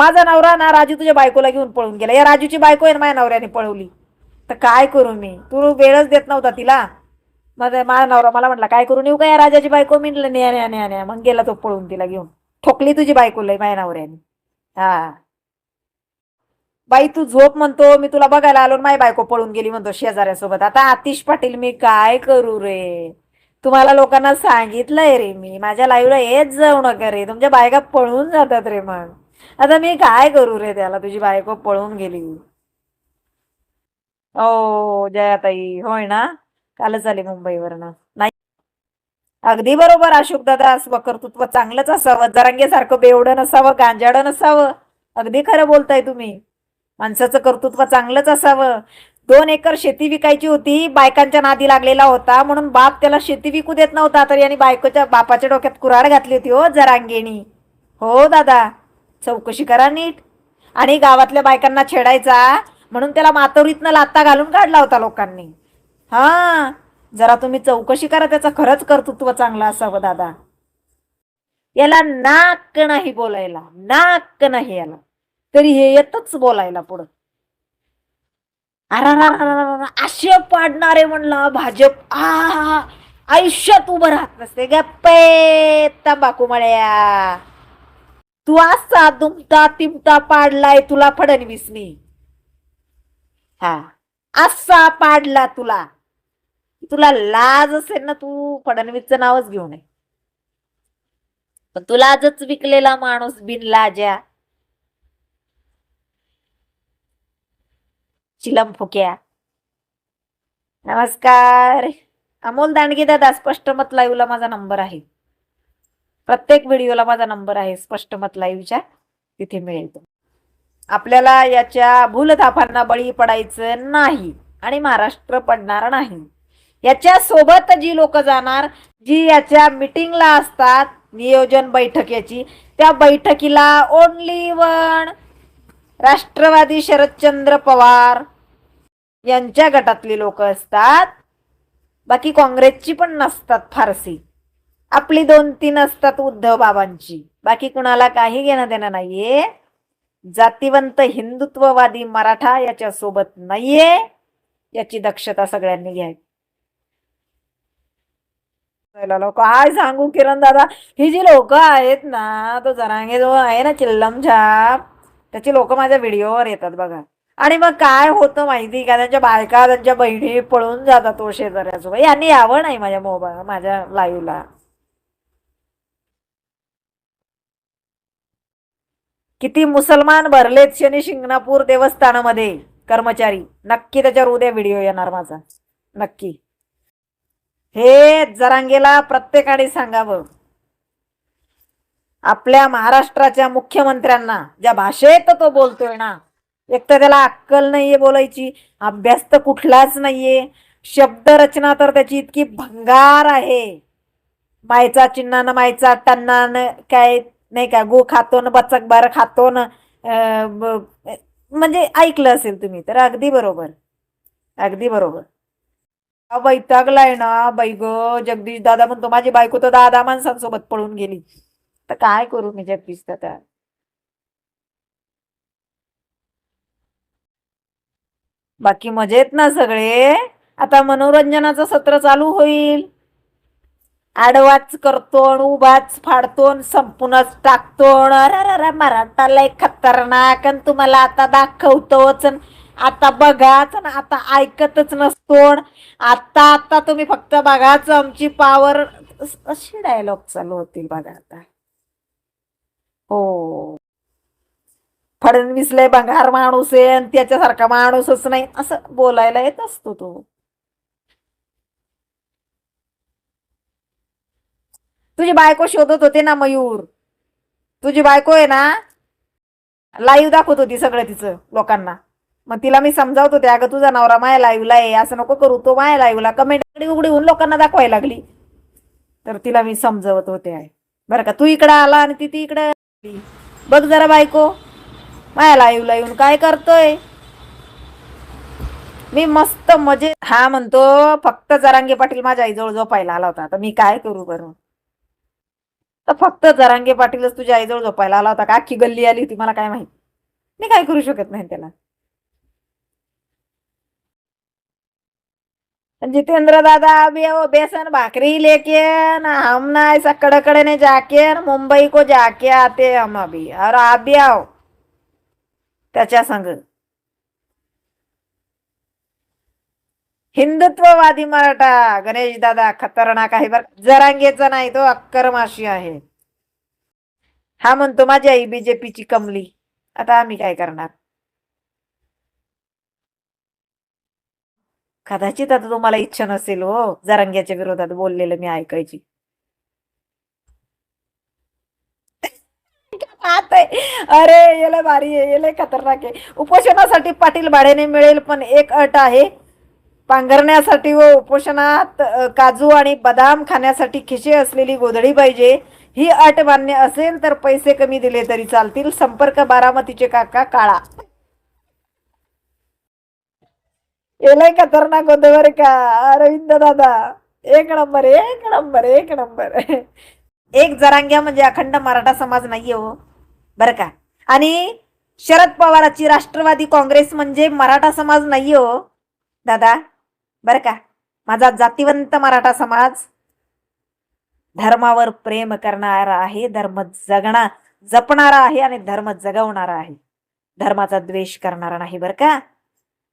माझा नवरा ना राजू तुझ्या बायकोला घेऊन पळून गेला. या राजूची बायको आहे ना माझ्या नवऱ्याने पळवली. तर काय करू मी? तू वेळच देत नव्हता तिला. माझा माझा नवरा मला म्हटला काय करून येऊ का या राजाची बायको? मी न्या न्या न्या न्या. मग गेला तो पळून तिला घेऊन. ठोकली तुझी बायको लय माझ्या नवऱ्याने. हा. बाई तू झोप म्हणतो. मी तुला बघायला आलो माझी बायको पळून गेली म्हणतो शेजाऱ्यासोबत. आता आतिश पाटील मी काय करू रे? तुम्हाला लोकांना सांगितलंय रे मी. माझ्या लाईव्हला हेच जाऊ नका रे. तुमच्या बायका पळून जातात रे मग. आता मी काय करू रे त्याला? तुझी बायको पळून गेली. ओ जयाताई होय ना? कालच आली मुंबईवरनं. नाही. अगदी बरोबर अशोक दादा कर्तृत्व चांगलंच असावं. जरांगेसारखं बेवडं नसावं गांजाडं नसावं. अगदी खरं बोलताय तुम्ही. माणसाचं कर्तृत्व चांगलंच असावं. दोन एकर शेती विकायची होती बायकांच्या नादी लागलेला होता म्हणून बाप त्याला शेती विकू देत नव्हता तर याने बायकोच्या बापाच्या डोक्यात कुराड घातली होती हो जरांगेनी. हो दादा. चौकशी करा नीट. आणि गावातल्या बायकांना छेडायचा. म्हणून त्याला मातोरीतनं लात्ता घालून काढला होता लोकांनी. हा जरा तुम्ही चौकशी करा त्याचं खरंच कर्तृत्व चांगलं असावं दादा. याला नाक नाही बोलायला नाक नाही याला. तरी हे येतच बोलायला पुढं. अरा असे पाडणारे म्हणला भाजप. आ आयुष्यात उभं राहत नसते गप्पे तंबाखू मळ्या. तू असा दुमता तिमता पाडलाय तुला फडणवीसनी हा. असा पाडला तुला. तुला लाज असेल ना तू फडणवीसचं नावच घेऊ नये पण तू लाजच विकलेला माणूस बिन लाजा चिलम फुक्या. नमस्कार. अमोल दांडगे दादा स्पष्ट मत लाईव्हला माझा नंबर आहे. प्रत्येक व्हिडिओला माझा नंबर आहे स्पष्ट मत लाईव्हच्या तिथे मिळेल तो. आपल्याला याच्या भूलथापांना बळी पडायचं नाही आणि महाराष्ट्र पडणार नाही. याच्या सोबत जी लोक जाणार जी याच्या मिटिंगला असतात नियोजन बैठक याची त्या बैठकीला ओनली वन राष्ट्रवादी शरदचंद्र पवार यांच्या गटातली लोक असतात. बाकी काँग्रेसची पण नसतात फारसी आपली दोन तीन असतात उद्धव बाबांची. बाकी कुणाला काही घेणं देणं नाहीये. जातीवंत हिंदुत्ववादी मराठा याच्या सोबत नाहीये. याची दक्षता सगळ्यांनी घ्यावी. काय सांगू किरण दादा. ही जी लोक आहेत ना तो जरांगे जो आहे ना चिल्लम छाप त्याची लोक माझ्या व्हिडिओवर येतात बघा. आणि मग काय होतं माहिती का? त्यांच्या बायका त्यांच्या बहिणी पळून जातात तो शेजाऱ्यासोबत यांनी यावं नाही माझ्या मोबाईल माझ्या लाईव्हला. किती मुसलमान भरलेत शनी शिंगणापूर देवस्थानामध्ये? कर्मचारी नक्की त्याच्यावर उद्या व्हिडिओ येणार माझा. नक्की. हे जरांगेला प्रत्येकाने सांगावं. आपल्या महाराष्ट्राच्या मुख्यमंत्र्यांना ज्या भाषेत तो बोलतोय ना एक तर त्याला अक्कल नाहीये बोलायची अभ्यास तर कुठलाच नाहीये. शब्दरचना तर त्याची इतकी भंगार आहे. मायचा चिन्हानं मायचा टन्नानं काय नाही का गो खातो ना बचक बार खातो ना म्हणजे ऐकलं असेल तुम्ही तर अगदी बरोबर. अगदी बरोबर. बैतागलाय ना बाई ग. जगदीश दादा म्हणतो माझी बायको तर दादा माणसांसोबत पळून गेली. तर काय करू मी जगदीश दादा? बाकी मजेत ना सगळे? आता मनोरंजनाचं सत्र चालू होईल. आडवाच करतो उभाच फाडतो संपूनच टाकतो न अरे मराठाला खतरनाक अन तुम्हाला आता दाखवतोच आता बघाच न आता ऐकतच नसतो आता आता तुम्ही फक्त बघाच आमची पावर अशी डायलॉग चालू होतील बघा आता. हो. फडणवीस लय बंगार माणूस आहे आणि त्याच्यासारखा माणूसच नाही. असं बोलायला येत असतो तो. तुझी बायको शोधत होते ना मयूर. तुझी बायको आहे ना लाईव्ह दाखवत होती सगळं तिचं लोकांना. मग तिला मी समजावत होते अगं तुझा नवरा माया लाईव्हला आहे असं नको करू तो माया लाईव्हला कमेंट उघडी होऊन लोकांना दाखवायला लागली. तर तिला मी समजवत होते. आहे बरं का तू इकडं आला आणि ती ती इकडं बघ जरा बायको माया लाईव्हला येऊन काय करतोय. मी मस्त मजे हा म्हणतो फक्त जरांगे पाटील माझ्या आईजवळ झोपायला आला होता. आता मी काय करू बरं? तर फक्त जरांगे पाटीलच तुझ्या आईजवळ झोपायला आला होता का? अख्खी गल्ली आली होती मला काय माहीत. मी काय करू शकत नाही त्याला. जितेंद्र दादा अभी बेसन भाकरी लेके ना हम ना ऐसा कड़े कड़े ने जाके मुंबई को जाके आते हम अभी। और आप भी आओ त्याच्या संग. हिंदुत्ववादी मराठा गणेश दादा खतरनाक आहे बर. जरांगेचा नाही तो अक्कर माशी आहे. हा म्हणतो माझी आई बीजेपीची कमली. आता आम्ही काय करणार? कदाचित आता तुम्हाला इच्छा नसेल हो जरांग्याच्या विरोधात बोललेलं मी ऐकायची. अरे येले भारी आहे येले खतरनाक आहे. उपोषणासाठी पाटील भाड्याने मिळेल पण एक अट आहे. पांघरण्यासाठी व उपोषणात काजू आणि बदाम खाण्यासाठी खिशे असलेली गोधडी पाहिजे ही अट मान्य असेल तर पैसे कमी दिले तरी चालतील. संपर्क बारामतीचे काका काळा. येलाय खतरनाक होतं बरं का? अरविंद दादा. एक नंबर एक नंबर एक नंबर. एक जरांग्या म्हणजे अखंड मराठा समाज नाहीये हो. बरं का? आणि शरद पवाराची राष्ट्रवादी काँग्रेस म्हणजे मराठा समाज नाहीये हो. दादा बरं का. माझा जातीवंत मराठा समाज धर्मावर प्रेम करणारा आहे धर्म जगणा जपणारा आहे आणि धर्म जगवणारा आहे. धर्माचा द्वेष करणारा नाही बरं का.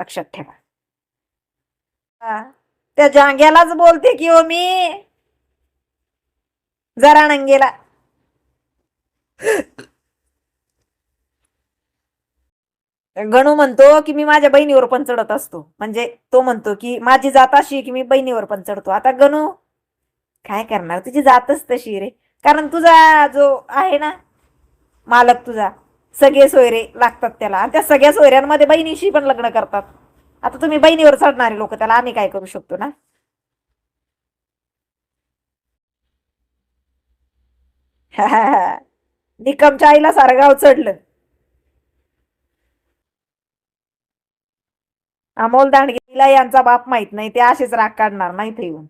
लक्षात ठेवा. हा. त्या जांग्यालाच बोलते की हो मी. जरा नंगेला. गणू म्हणतो की मी माझ्या बहिणीवर पण चढत असतो. म्हणजे तो म्हणतो की माझी जात अशी की मी बहिणीवर पण चढतो. आता गणू काय करणार? तुझी जातच तशी रे. कारण तुझा जो आहे ना मालक तुझा सगळे सोयरे लागतात त्याला. आणि त्या सगळ्या सोयऱ्यांमध्ये बहिणीशी पण लग्न करतात. आता तुम्ही बहिणीवर चढणारे लोक त्याला आम्ही काय करू शकतो ना? निकमच्या आईला सारगाव चढलं. अमोल दांडगेला यांचा बाप माहीत नाही ते असेच राग काढणार नाही ते येऊन.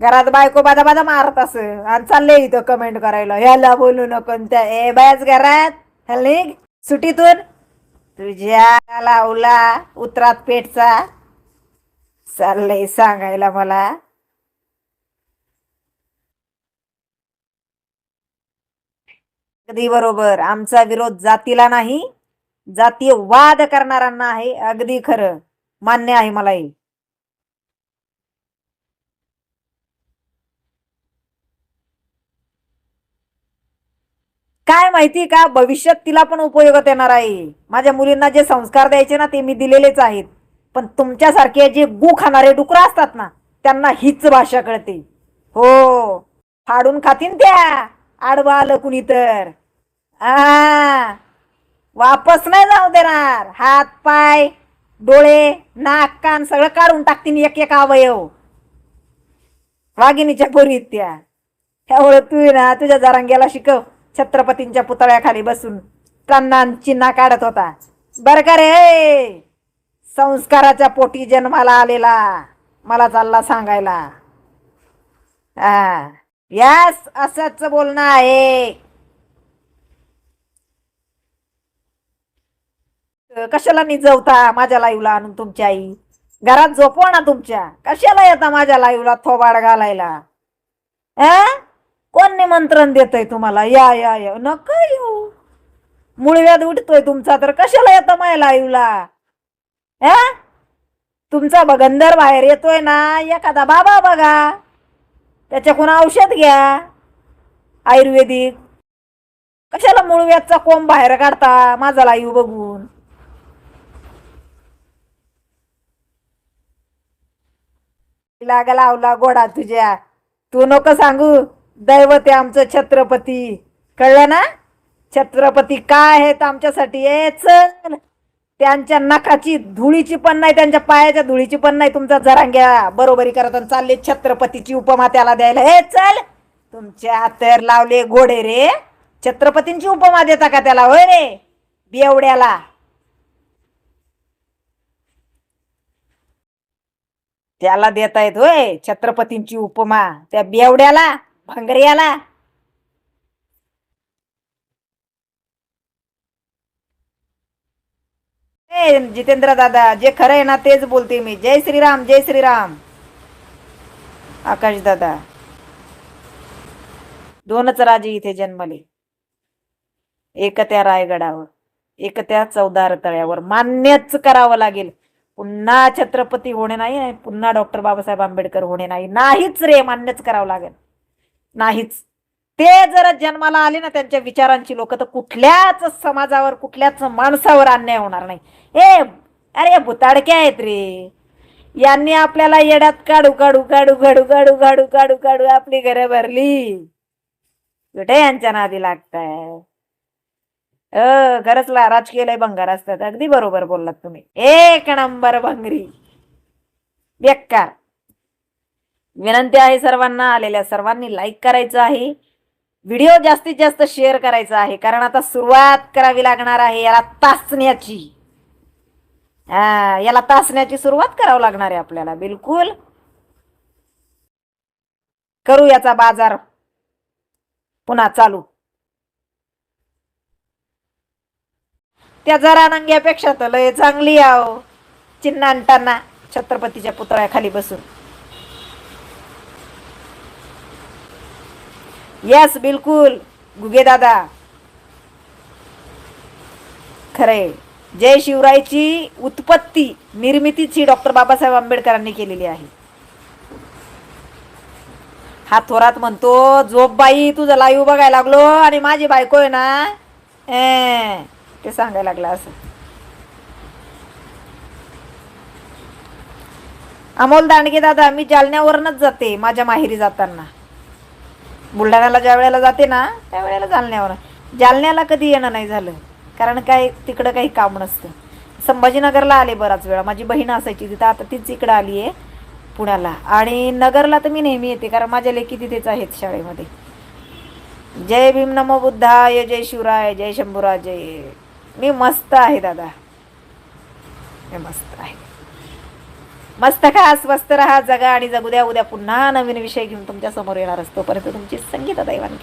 घरात बायको बादा बादा मारत अस आणि चालले इथं कमेंट करायला. ह्याला बोलू नको त्या ए बायच घरात हल्ली सुटीतून तुझ्या लावला उतरात पेटचा. चाललंय सांगायला मला. अगदी बरोबर. आमचा विरोध जातीला नाही जातीय वाद करणाऱ्यांना आहे. अगदी खरं. मान्य आहे मला हे. काय माहिती का? भविष्यात तिला पण उपयोगात येणार आहे. माझ्या मुलींना जे संस्कार द्यायचे ना ते मी दिलेलेच आहेत. पण तुमच्यासारखे जे गु खाणारे डुकरं असतात ना त्यांना हीच भाषा कळते. हो. फाडून खातीन त्या. आडवा आलं कुणी तर. आ वापस नाही जाऊ देणार. हात पाय डोळे नाक कान सगळं काढून टाकतील एक एक अवयव. वाघिणीच्या पोरीत त्या. त्यामुळे तू ना तुझ्या जारांग्याला शिकव. छत्रपतींच्या पुतळ्याखाली बसून. त्यांना चिन्हा काढत होता. बर का रे? संस्काराच्या पोटी जन्माला आलेला. मला चालला सांगायला. हा यास असंच बोलणं आहे. कशाला निजवता माझ्या लाईव्हला आणून तुमची आई? घरात झोपवा ना तुमच्या. कशाला येता माझ्या लाईव्हला थोबाड घालायला? अं? कोण निमंत्रण देतय तुम्हाला? या या या. नका येऊ. मुळव्यात उठतोय तुमचा तर कशाला येतं माझ्या लाईव्हला अं? तुमचा भगंदर बाहेर येतोय ना? एखादा बाबा बघा. त्याच्याकडून औषध घ्या. आयुर्वेदिक. कशाला मुळव्याचा कोंब बाहेर काढता? माझा लाईव बघून. लागा लावला गोडा तुझ्या. तू नको सांगू. दैवत आहे आमचं छत्रपती. कळलं ना? छत्रपती काय आहेत आमच्यासाठी? ए चल. त्यांच्या नखाची धुळीची पण नाही त्यांच्या पायाच्या धुळीची पण नाही. तुमचा जरांग्या बरोबरी करत चालले छत्रपतीची उपमा त्याला द्यायला. हे चल तुमच्या तर लावले घोडे रे. छत्रपतींची उपमा देता का त्याला? होय रे बेवड्याला. त्याला देतायत होय छत्रपतींची उपमा. त्या बेवड्याला भंगऱ्याला जितेंद्र दादा जे खरं आहे ना तेच बोलते मी. जय श्रीराम जय श्रीराम. आकाश दादा. दोनच राजे इथे जन्मले. एक त्या रायगडावर एक त्या चौदार तळ्यावर मान्यच करावं लागेल. पुन्हा छत्रपती होणे नाही पुन्हा डॉक्टर बाबासाहेब आंबेडकर होणे नाही. नाहीच रे मान्यच करावं लागेल. नाहीच. ते जर जन्माला आले ना त्यांच्या विचारांची लोक तर कुठल्याच समाजावर कुठल्याच माणसावर अन्याय होणार नाही. ए अरे भुताडके आहेत रे. यांनी आपल्याला येड्यात काढू काढू काढू काढू काढू काढू काढू काढू आपली घरं भरली. कुठे यांच्या नादी लागताय? अ खरंच ला राजकीय लय भंगार असतात अगदी बरोबर बोललात तुम्ही. एक नंबर भंगरी. बेकार. विनंती आहे सर्वांना आलेल्या सर्वांनी लाईक करायचं आहे. व्हिडिओ जास्तीत जास्त शेअर करायचा आहे. कारण आता सुरुवात करावी लागणार आहे. याला तासण्याची. हा याला तासण्याची सुरुवात करावं लागणार आहे आपल्याला. बिलकुल. करू याचा बाजार. पुन्हा चालू. त्या जरा नंग्यापेक्षा तर लय चांगली आहो चिन्ह आणताना छत्रपतीच्या पुतळ्याखाली बसून. यस बिलकुल. गुगे दादा. खरे जय शिवरायची उत्पत्ती निर्मितीची डॉक्टर बाबासाहेब आंबेडकरांनी केलेली आहे. हा थोरात म्हणतो झोप बाई तुझं लाईव्ह बघायला लागलो आणि माझी बायको आहे ना? ए, ते सांगायला लागला असं. अमोल दांडगे दादा मी जालन्यावरनच जाते माझ्या माहेरी जाताना. बुलढाण्याला ज्या वेळेला जाते ना त्या वेळेला जालन्यावर. जालन्याला कधी येणं नाही झालं. कारण काय तिकडं काही काम नसतं. संभाजीनगरला आले बराच वेळा. माझी बहीण असायची तिथं आता तीच इकडं आली आहे पुण्याला. आणि नगरला तर मी नेहमी येते कारण माझ्या लेकी तिथेच आहेत शाळेमध्ये. जय भीम नमो बुद्धाय जय शिवराय जय शंभूराज. जय मी मस्त आहे दादा. मी मस्त आहे. मस्त खा स्वस्त राहा जगा आणि जगू द्या. उद्या पुन्हा नवीन विषय घेऊन तुमच्यासमोर येणार असतो. परंतु तुमची संगीता दैवान